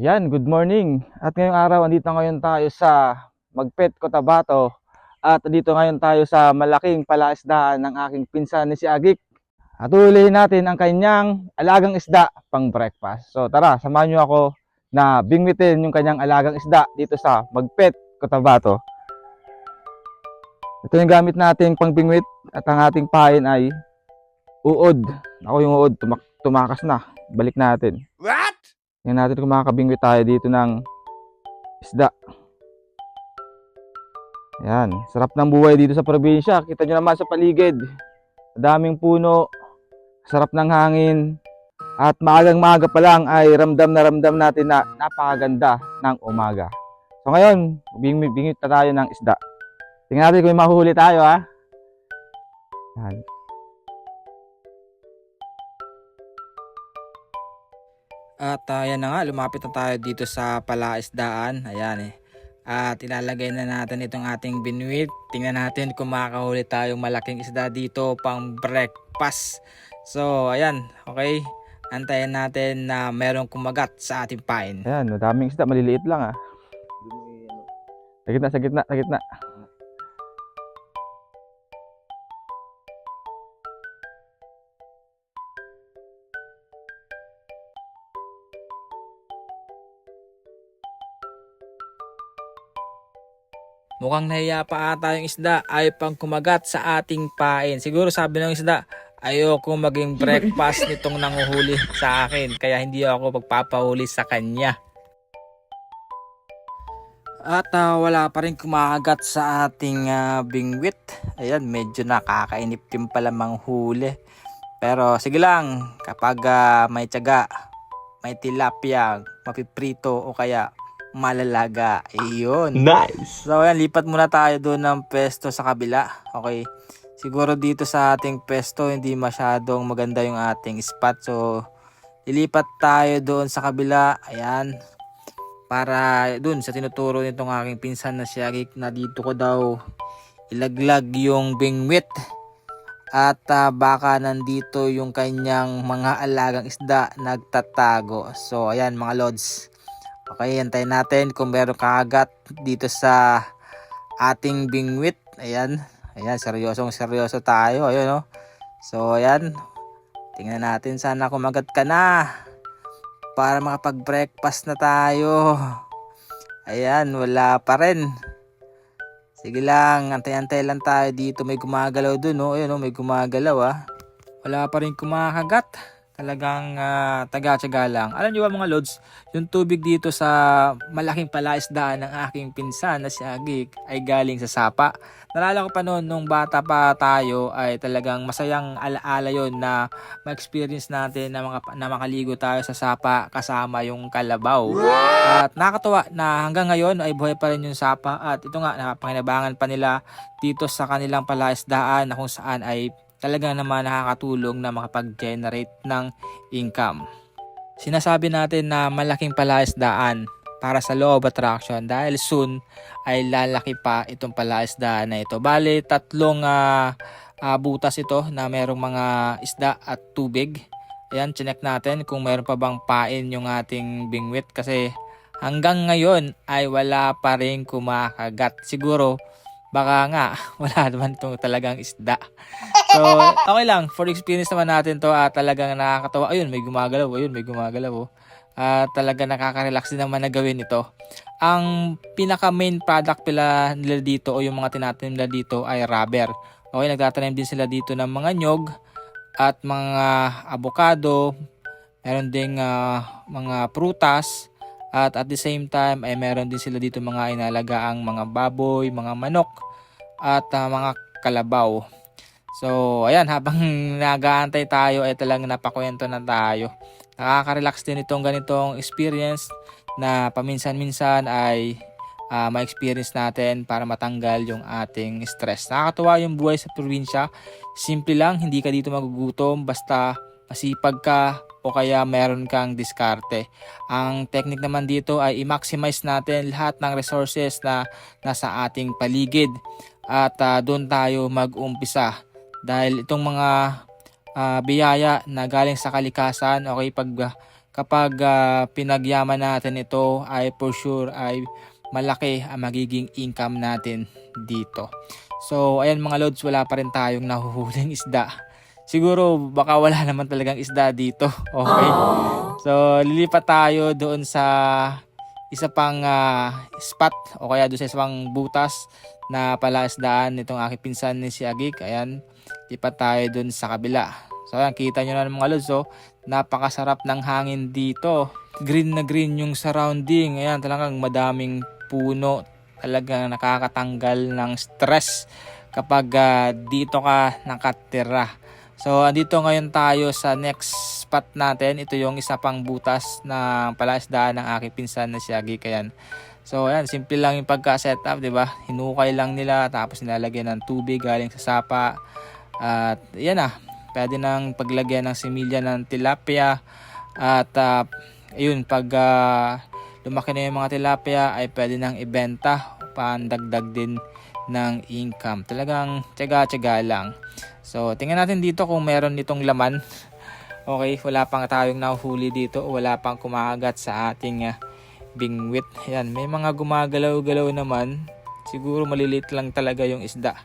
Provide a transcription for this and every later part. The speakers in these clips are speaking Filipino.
Yan, good morning. At ngayong araw, andito ngayon tayo sa Magpet, Cotabato. At dito ngayon tayo sa malaking palaisdaan ng aking pinsan ni si Agik. At ulihin natin ang kanyang alagang isda pang breakfast. So tara, samahan niyo ako na bingwitin yung kanyang alagang isda dito sa Magpet, Cotabato. Ito yung gamit nating pang bingwit at ang ating pain ay uod. Ako yung uod, tumak- tumakas na. Balik natin. What? Tingnan natin kung makakabingwit tayo dito ng isda. Yan, sarap ng buhay dito sa probinsya. Kita nyo naman sa paligid. Daming puno, sarap ng hangin. At maagang maaga pa lang ay ramdam na ramdam natin na napakaganda ng umaga. So ngayon, bingwit na tayo ng isda. Tingnan natin kung may mahuhuli tayo ha. Yan. At ah, yan na nga, lumapit na tayo dito sa palaisdaan. Ayan eh. At ilalagay na natin itong ating binuit. Tingnan natin kung makakahuli tayong malaking isda dito pang breakfast. So, ayan. Okay. Antayin natin na merong kumagat sa ating pain. Ayan, madaming isda, maliliit lang ah. Sa gitna, sa gitna, sa gitna. Mukhang nahiya pa ata yung isda ay pang kumagat sa ating pain. Siguro sabi ng isda, ayoko maging breakfast nitong nanguhuli sa akin. Kaya hindi ako magpapahuli sa kanya. At ah, wala pa rin kumakagat sa ating ah, bingwit. Ayan, medyo nakakainip din pala manghuli. Pero sige lang, kapag ah, may tiyaga, may tilapia, mapiprito o kaya malalaga, iyon. Nice. So ayan, lipat muna tayo doon ng pesto sa kabila. Okay. Siguro dito sa ating pesto hindi masyadong maganda yung ating spot. So lilipat tayo doon sa kabila. Ayan. Para doon sa tinuturo nitong aking pinsan na si Agik na dito ko daw ilaglag yung bingwit. At ah, baka nandito yung kanyang mga alagang isda nagtatago. So ayan mga lods. Okay, antayin natin kung meron kakagat dito sa ating bingwit. Ayan. Ayan, seryosong seryoso tayo. Ayun, no? So, ayan. Tingnan natin. Sana kumagat ka na. Para makapag-breakfast na tayo. Ayan, wala pa rin. Sige lang, antay-antay lang tayo dito. May gumagalaw dun, no? Ayun, no? May gumagalaw, ah. Wala pa rin kumakagat. Talagang ah, taga-tsaga lang. Alam niyo ba mga lods, yung tubig dito sa malaking palaisdaan ng aking pinsan na si Agik ay galing sa sapa. Nalala ko pa noon nung bata pa tayo ay talagang masayang alaala yon na ma-experience natin na, mga, na makaligo tayo sa sapa kasama yung kalabaw. At nakakatuwa na hanggang ngayon ay buhay pa rin yung sapa at ito nga napakinabangan pa nila dito sa kanilang palaisdaan na kung saan ay talaga naman nakakatulong na makapag-generate ng income. Sinasabi natin na malaking palaisdaan para sa law of attraction dahil soon ay lalaki pa itong palaisdaan na ito. Bale, tatlong ah, ah, butas ito na merong mga isda at tubig. Ayan, chinek natin kung meron pa bang pain yung ating bingwit kasi hanggang ngayon ay wala pa rin kumakagat. Siguro baka nga wala naman itong talagang isda. So, okay lang. For experience naman natin to at talagang nakakatawa. Ayun, may gumagalaw. Ayun, may gumagalaw. Oh. At talaga nakaka-relax din naman na gawin ito. Ang pinaka main product pila nila dito o yung mga tinatanim nila dito ay rubber. Okay, nagtatanim din sila dito ng mga nyog at mga avocado. Meron ding ah, mga prutas. At at the same time ay meron din sila dito mga inalagaang mga baboy, mga manok at ah, mga kalabaw. So, ayan, habang nag-aantay tayo ay talagang napakwento na tayo. Nakaka-relax din itong ganitong experience na paminsan-minsan ay ah, ma-experience natin para matanggal yung ating stress. Nakakatuwa yung buhay sa probinsya. Simple lang, hindi ka dito magugutom basta masipag ka o kaya meron kang diskarte. Ang technique naman dito ay i-maximize natin lahat ng resources na nasa ating paligid at ah, doon tayo mag-umpisa dahil itong mga ah, biyaya na galing sa kalikasan okay pag ah, kapag ah, pinagyaman natin ito ay for sure ay malaki ang magiging income natin dito. So ayan mga lods, wala pa rin tayong nahuhuling isda. Siguro baka wala naman talagang isda dito. Okay. So lilipat tayo doon sa isa pang ah, spot o kaya doon sa isang butas na palaisdaan nitong aking pinsan ni si Agik. Ayan, lipat tayo doon sa kabila. So ayan, kita nyo na mga lods, oh, napakasarap ng hangin dito. Green na green yung surrounding. Ayan, talagang madaming puno. Talagang nakakatanggal ng stress kapag ah, dito ka nakatira. So, andito ngayon tayo sa next spot natin. Ito yung isa pang butas na palaisdaan ng aking pinsan na si Agi Kayan. So, ayan, simple lang yung pagka-setup, di ba? Hinukay lang nila, tapos nilalagyan ng tubig galing sa sapa. At, yan na, pwede nang paglagyan ng similya ng tilapia. At, ah, ayun, pag ah, lumaki na yung mga tilapia, ay pwede nang ibenta, pandagdag din ng income. Talagang tiyaga-tiyaga lang. So, tingnan natin dito kung meron nitong laman. Okay, wala pang tayong nahuhuli dito. Wala pang kumagat sa ating ah, bingwit. Yan, may mga gumagalaw-galaw naman. Siguro maliliit lang talaga yung isda.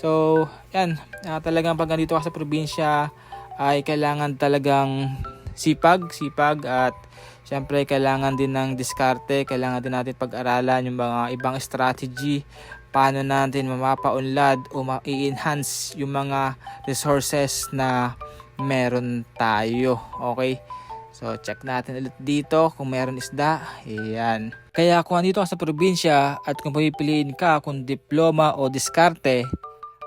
So, yan. ah, talagang pag nandito ka sa probinsya, ay kailangan talagang sipag, sipag at syempre kailangan din ng diskarte, kailangan din natin pag-aralan yung mga ibang strategy paano natin mapapaunlad o ma-enhance yung mga resources na meron tayo. Okay? So, check natin ulit dito kung meron isda. Ayan. Kaya kung andito ka sa probinsya at kung pipiliin ka kung diploma o diskarte,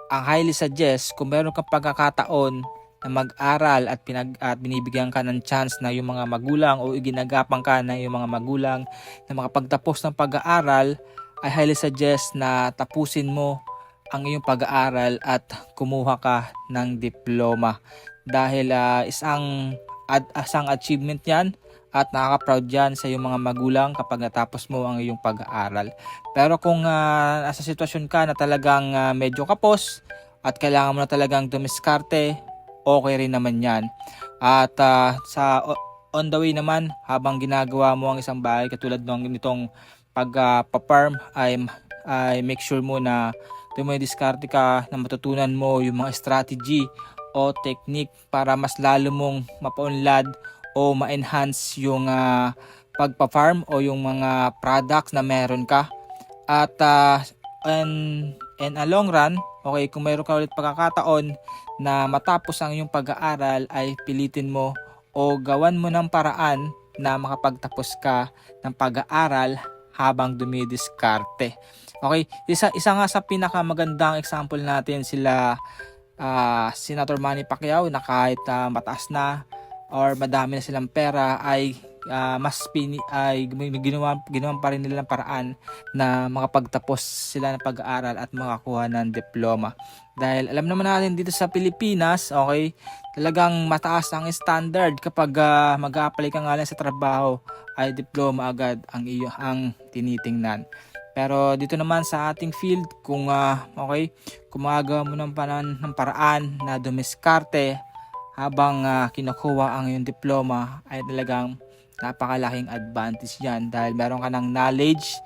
ang highly suggest kung meron kang pagkakataon na mag-aral at, pinag, at binibigyan ka ng chance na yung mga magulang o iginagapang ka na yung mga magulang na makapagtapos ng pag-aaral I highly suggest na tapusin mo ang iyong pag-aaral at kumuha ka ng diploma dahil ah, isang ad, isang achievement 'yan at nakaka-proud yan sa iyong mga magulang kapag natapos mo ang iyong pag-aaral. Pero kung ah, nasa sitwasyon ka na talagang ah, medyo kapos at kailangan mo na talagang dumiskarte, okay rin naman yan. At ah, sa on the way naman, habang ginagawa mo ang isang bagay katulad ng nitong pag ah, pa-farm ay, ay make sure mo na dumidiskarte ka na matutunan mo yung mga strategy o technique para mas lalo mong mapaunlad o ma-enhance yung ah, pagpa-farm o yung mga products na meron ka. At ah, in, in a long run, okay, kung mayroon ka ulit pagkakataon na matapos ang iyong pag-aaral ay pilitin mo o gawan mo ng paraan na makapagtapos ka ng pag-aaral habang dumidiskarte. Okay, isa isa nga sa pinakamagandang example natin sila ah, Senator Manny Pacquiao na kahit ah, mataas na or madami na silang pera ay ah, mas pini ay gum- ginawa ginawa pa rin nila ng paraan na makapagtapos sila ng pag-aaral at makakuha ng diploma. Dahil alam naman natin dito sa Pilipinas, okay, talagang mataas ang standard kapag ah, mag-a-apply ka nga lang sa trabaho ay diploma agad ang iyo ang tinitingnan. Pero dito naman sa ating field, kung ah, okay, kumagawa mo ng, panan, ng paraan na dumiskarte habang ah, kinukuha ang iyong diploma ay talagang napakalaking advantage yan dahil meron ka ng knowledge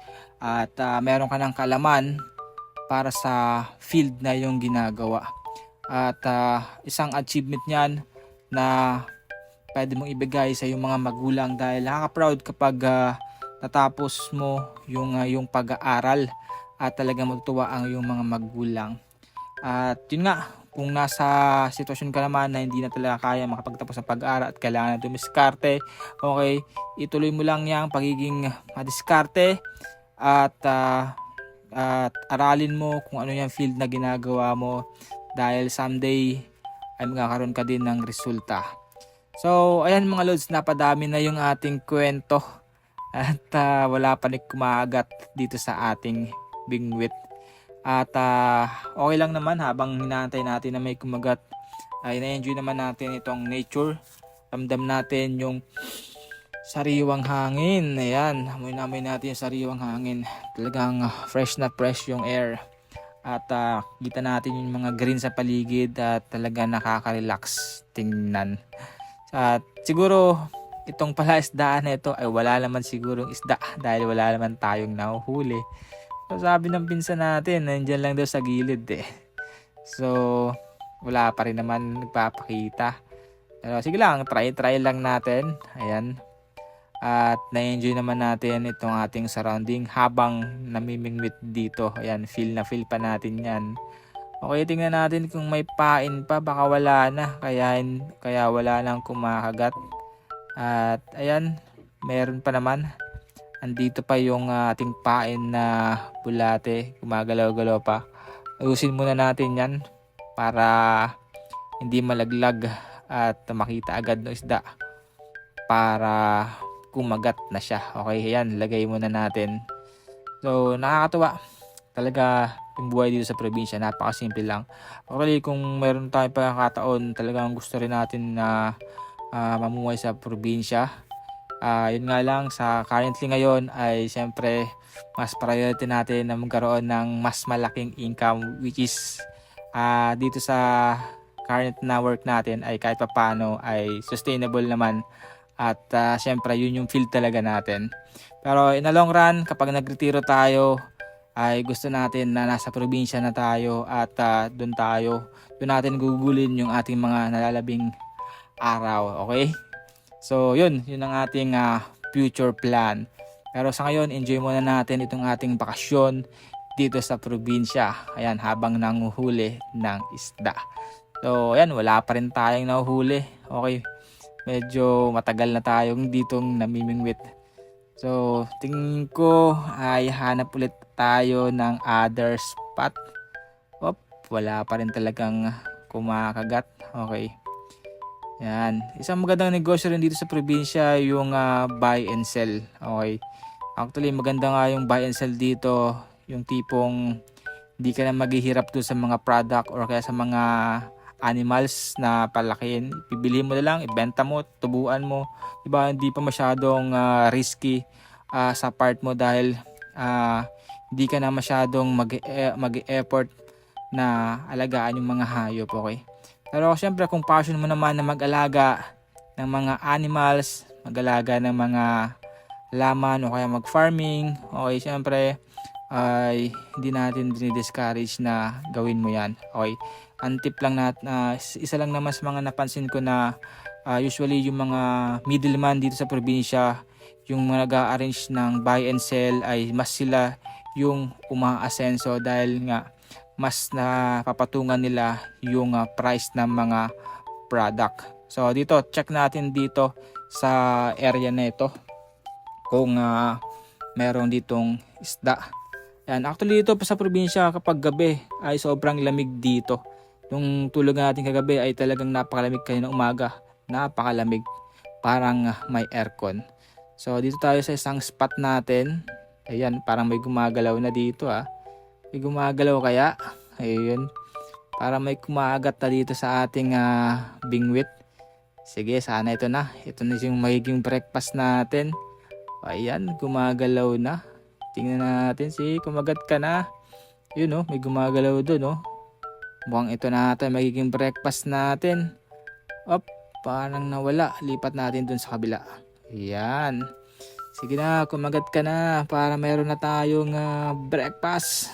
at ah, meron ka ng kalaman para sa field na yung ginagawa. At ah, isang achievement niyan na pwede mong ibigay sa iyong mga magulang dahil nakaka-proud kapag ah, natapos mo yung ah, yung pag-aaral at talagang magtuwa ang iyong mga magulang. At yun nga, kung nasa sitwasyon ka naman na hindi na talaga kaya makapagtapos ng pag-aaral at kailangan na dumiskarte, okay, ituloy mo lang yung pagiging madiskarte at ah, at aralin mo kung ano yung field na ginagawa mo dahil someday ay magkakaroon ka din ng resulta. So, ayan mga lods, napadami na yung ating kwento at ah, wala pa rin kumagat dito sa ating bingwit. At ah, okay lang naman habang hinahantay natin na may kumagat ay na-enjoy naman natin itong nature. Ramdam natin yung sariwang hangin. Ayan, amoy na amoy natin yung sariwang hangin. Talagang fresh na fresh yung air. At ah, kita natin yung mga green sa paligid at talaga nakaka-relax tingnan. At siguro itong palaisdaan na ito ay wala naman sigurong isda dahil wala naman tayong nahuhuli. So sabi ng pinsan natin, nandyan lang daw sa gilid eh. So wala pa rin naman nagpapakita. Pero sige lang, try-try lang natin. Ayan. At na-enjoy naman natin itong ating surrounding habang namimingwit dito. Ayan, feel na feel pa natin yan. Okay, tingnan natin kung may pain pa. Baka wala na. Kaya, kaya wala nang kumakagat. At ayan, meron pa naman. Andito pa yung ah, ating pain na bulate. Gumagalaw-galaw pa. Ayusin muna natin yan para hindi malaglag at makita agad ng isda para kumagat na siya. Okay, yan, lagay muna natin. So, nakakatuwa. Talaga, yung buhay dito sa probinsya, napakasimple lang. Actually, kung meron tayong pagkakataon, talagang gusto rin natin na ah, mamuhay sa probinsya. Ah, yun nga lang, sa currently ngayon ay siyempre mas priority natin na magkaroon ng mas malaking income which is ah, dito sa current na work natin ay kahit papano ay sustainable naman at ah, syempre yun yung field talaga natin. Pero in the long run, kapag nagretiro tayo, ay gusto natin na nasa probinsya na tayo at ah, doon tayo, doon natin gugulin yung ating mga nalalabing araw, okay? So yun, yun ang ating ah, future plan. Pero sa ngayon, enjoy muna natin itong ating bakasyon dito sa probinsya. Ayan, habang nanguhuli ng isda. So, ayan, wala pa rin tayong nahuhuli. Okay, medyo matagal na tayong ditong namimingwit. So, tingin ko ay hanap ulit tayo ng other spot. Op, wala pa rin talagang kumakagat. Okay. Yan. Isang magandang negosyo rin dito sa probinsya yung ah, buy and sell. Okay. Actually, maganda nga yung buy and sell dito. Yung tipong hindi ka na maghihirap doon sa mga product or kaya sa mga animals na palakihin. Pibili mo na lang, ibenta mo, tubuan mo. Diba, hindi pa masyadong ah, risky ah, sa part mo dahil ah, hindi ka na masyadong mag- mag-effort na alagaan yung mga hayop, okay? Pero syempre kung passion mo naman na mag-alaga ng mga animals, mag-alaga ng mga laman o kaya mag-farming, okay, syempre ay hindi natin dinidiscourage na gawin mo yan. Okay, ang tip lang na, na isa lang naman sa mga napansin ko na ah, usually yung mga middleman dito sa probinsya, yung mga nag-arrange ng buy and sell ay mas sila yung umaasenso dahil nga mas napapatungan nila yung ah, price ng mga product. So dito, check natin dito sa area na ito kung ah, meron ditong isda. Yan, actually dito sa probinsya kapag gabi ay sobrang lamig dito. Yung tulog natin kagabi ay talagang napakalamig kayo ng umaga. Napakalamig. Parang ah, may aircon. So dito tayo sa isang spot natin. Ayan, parang may gumagalaw na dito ah. May gumagalaw kaya? Ayun. Para may kumagat na dito sa ating ah, bingwit. Sige, sana ito na. Ito na yung magiging breakfast natin. Ayan, gumagalaw na. Tingnan natin si kumagat ka na. Yun oh, may gumagalaw doon oh. Mukhang ito na ata magiging breakfast natin. Op, parang nawala. Lipat natin dun sa kabila. Ayan. Sige na, kumagat ka na para meron na tayong ah, breakfast.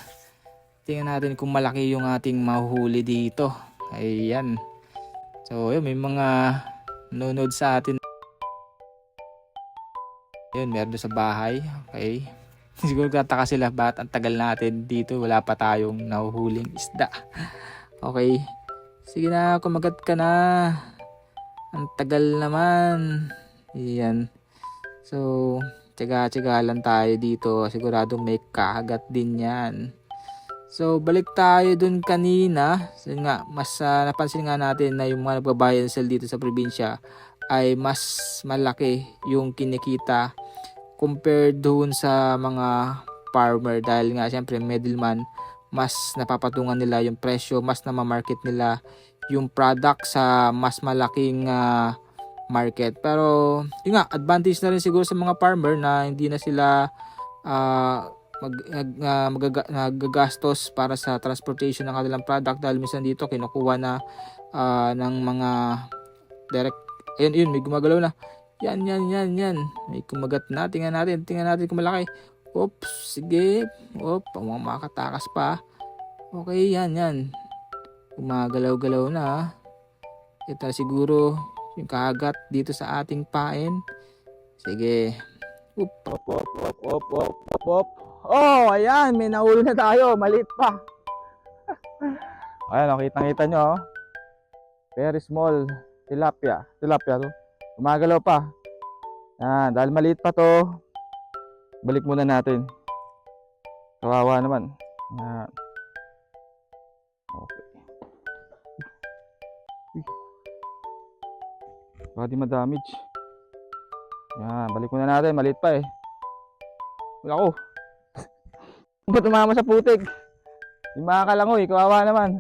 Tingnan natin kung malaki yung ating mahuhuli dito. Ayan. So, yun, may mga nunod sa atin. Yun, meron sa bahay. Okay. Siguro tataka sila bakit ang tagal natin dito wala pa tayong nahuhuling isda. Okay. Sige na, kumagat ka na. Ang tagal naman. Yan. So, tiyaga-tiyaga lang tayo dito. Siguradong may kakagat din yan. So, balik tayo dun kanina. So, nga, mas ah, napansin nga natin na yung mga nagbabayad sell dito sa probinsya ay mas malaki yung kinikita compared doon sa mga farmer dahil nga syempre middleman mas napapatungan nila yung presyo, mas namamarket nila yung product sa mas malaking ah, market. Pero yun nga, advantage na rin siguro sa mga farmer na hindi na sila ah, mag, nagagastos para sa transportation ng kanilang product dahil minsan dito kinukuha na ah, ng mga direct ayun yun may gumagalaw na Yan, yan, yan, yan. May kumagat na. Tingnan natin. Tingnan natin kung malaki. Oops, sige. Oop, mga makatakas pa. Okay, yan, yan. Gumagalaw-galaw na. Ito siguro yung kagat dito sa ating pain. Sige. Oop, op, op, op, op, op, op, op. Oh, ayan. May nahuli na tayo. Maliit pa. Ayan, oh, kitang-kita nyo, oh. Very small tilapia. Tilapia to. Gumagalaw pa. Yan, dahil maliit pa to, balik muna natin. Kawawa naman. Yan. Okay. Baka di ma-damage. Yan, balik muna natin. Maliit pa eh. Wala ko. Ba't tumama sa putik? Yung mga kalangoy, kawawa naman.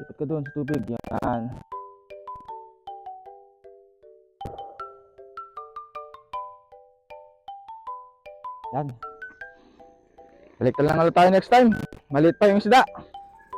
Lipat ka doon sa tubig. Yan. Yan. Balik na lang ulit tayo next time. Maliit pa yung isda.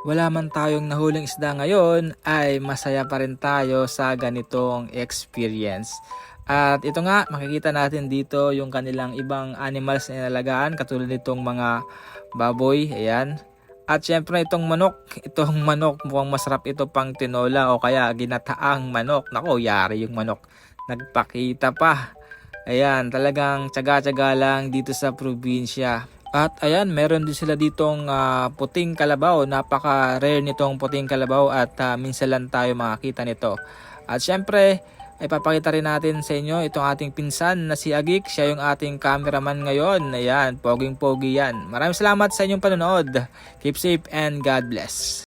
Wala man tayong nahuling isda ngayon, ay masaya pa rin tayo sa ganitong experience. At ito nga, makikita natin dito yung kanilang ibang animals na inalagaan, katulad nitong mga baboy, ayan. At syempre itong manok, itong manok mukhang masarap ito pang tinola o kaya ginataang manok. Nako, yari yung manok. Nagpakita pa. Ayan, talagang tsaga-tsaga lang dito sa probinsya. At ayan, meron din sila ditong ah, puting kalabaw. Napaka-rare nitong puting kalabaw at ah, minsan lang tayo makakita nito. At syempre, ay papakita rin natin sa inyo itong ating pinsan na si Agik. Siya yung ating cameraman ngayon. Ayan, poging-pogi yan. Maraming salamat sa inyong panonood. Keep safe and God bless.